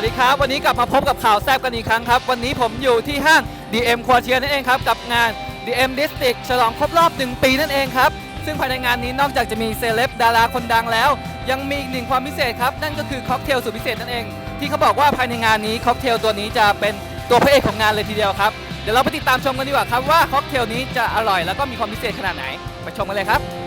สดีครับ วันนี้กลับมาพบกับข่าวแซบกันอีกครั้งครับ วันนี้ผมอยู่ที่ห้าง DM คว a เชียนั่นเองครับ กับงาน DM District ฉลองครบรอบ 1 ปีนั่นเองครับ ซึ่งภายในงานนี้นอกจากจะมีเซเลบดาราคนดังแล้ว ยังมีอีกหนึ่งความพิเศษครับ นั่นก็คือค็อกเทลสุดพิเศษนั่นเอง ที่เขาบอกว่าภายในงานนี้ค็อกเทลตัวนี้จะเป็นตัวพระเอกของงานเลยทีเดียวครับเดี๋ยวเราไปติดตามชมกันดีกว่าครับว่าค็อกเทลนี้จะอร่อยแล้วก็มีความพิเศษขนาดไหนไปชมกันเลยครับ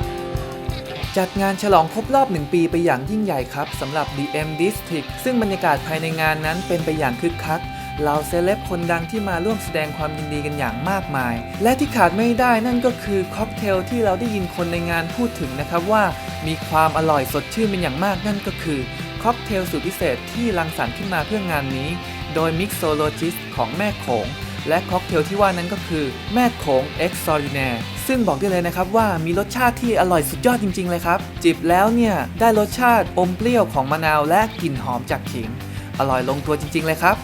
จัดงานฉลองครบรอบ 1 ปีไปอย่างยิ่งใหญ่ครับสำหรับ DM District ซึ่งบรรยากาศภายในงานนั้นเป็นไปอย่างคึกคักเหล่าเซเลบคนดังที่มาร่วมแสดงความยินดีกันอย่างมากมาย และที่ขาดไม่ได้นั่นก็คือค็อกเทลที่เราได้ยินคนในงานพูดถึงนะครับว่ามีความอร่อยสดชื่นเป็นอย่างมากนั่นก็คือค็อกเทลสูตรพิเศษที่รังสรรค์ขึ้นมาเพื่องานนี้ โดยมิกโซโลจิสของแม่โขง และค็อกเทลที่ว่านั้นก็คือแม่โขง Extraordinaire ซึ่งบอกได้เลยนะครับว่ามีรสชาติที่อร่อยสุดยอดจริง ๆ เลยครับ จิบแล้วเนี่ยได้รสชาติอมเปรี้ยวของมะนาวและกลิ่นหอมจากขิง อร่อยลงตัวจริง ๆ เลยครับ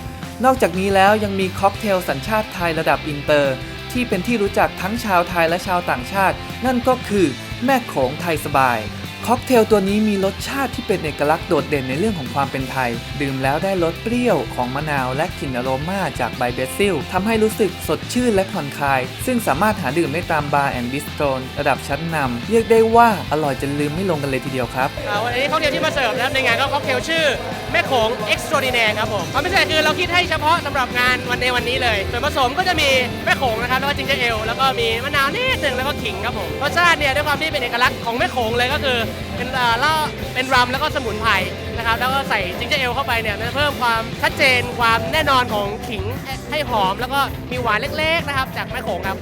นอกจากนี้แล้วยังมีค็อกเทลสัญชาติไทยระดับอินเตอร์ ที่เป็นที่รู้จักทั้งชาวไทยและชาวต่างชาติ นั่นก็คือแม่โขงไทยสบาย ค็อกเทลตัวนี้มีรสชาติที่เป็นเอกลักษณ์โดดเด่นในเรื่องของความเป็นไทย ดื่มแล้วได้รสเปรี้ยวของมะนาวและกลิ่นอโรมาจากใบเบซิลทำให้รู้สึกสดชื่นและผ่อนคลาย ซึ่งสามารถหาดื่มได้ตามบาร์แอนด์บิสโตรระดับชั้นนำเรียกได้ว่าอร่อยจนลืมไม่ลงกันเลยทีเดียวครับวันนี้ค็อกเทลที่มาเสิร์ฟนะครับในงานก็ค็อกเทลชื่อแม่โขง extraordinaire ครับผมความพิเศษคือเราคิดให้เฉพาะสำหรับงานวันในวันนี้เลยส่วนผสมก็จะมีแม่โขงนะครับแล้วก็จิงเจอร์เอลแล้วก็มีมะนาวนิดหนึ่งแล้วก็ขิงครับผมรสชาติเนี่ยด้วยความที่เป็นเอกลักษณ์ของแม่โขงเลยก็คือ เป็นเหล้าเป็นรัมแล้วก็สมุนไพรนะครับแล้วก็ใส่จิงเจอร์เอลเข้าไปเนี่ยมันจะเพิ่มความชัดเจนความแน่นอนของขิงให้ให้หอม แล้วก็มีหวานเล็กๆนะครับจากแม่โขงครับ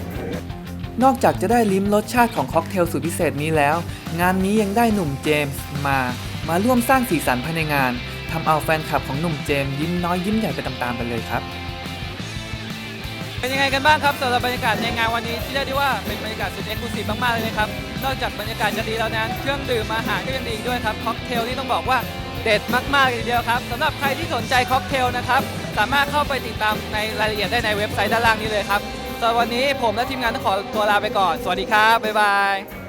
นอกจากจะได้ลิ้มรสชาติของค็อกเทลสูตรพิเศษนี้แล้ว งานนี้ยังได้หนุ่มเจมส์มา มาร่วมสร้างสีสันภายในงานทำเอาแฟนคลับของหนุ่มเจมส์ยิ้มน้อยยิ้มใหญ่ไปตามๆกันเลยครับ เป็นยังไงกันบ้างครับสำหรับบรรยากาศในงานวันนี้ที่เรียกได้ว่าเป็นบรรยากาศสุดเอกลูซีฟมากๆเลยนะครับนอกจากบรรยากาศจะดีแล้วนั้นเครื่องดื่มอาหารก็ยังดีอีกด้วยครับค็อกเทลนี่ต้องบอกว่าเด็ดมากๆเลยทีเดียวครับสำหรับใครที่สนใจค็อกเทลนะครับสามารถเข้าไปติดตามในรายละเอียดได้ในเว็บไซต์ด้านล่างนี้เลยครับสำหรับวันนี้ผมและทีมงานต้องขอตัวลาไปก่อน สวัสดีครับบ๊ายบาย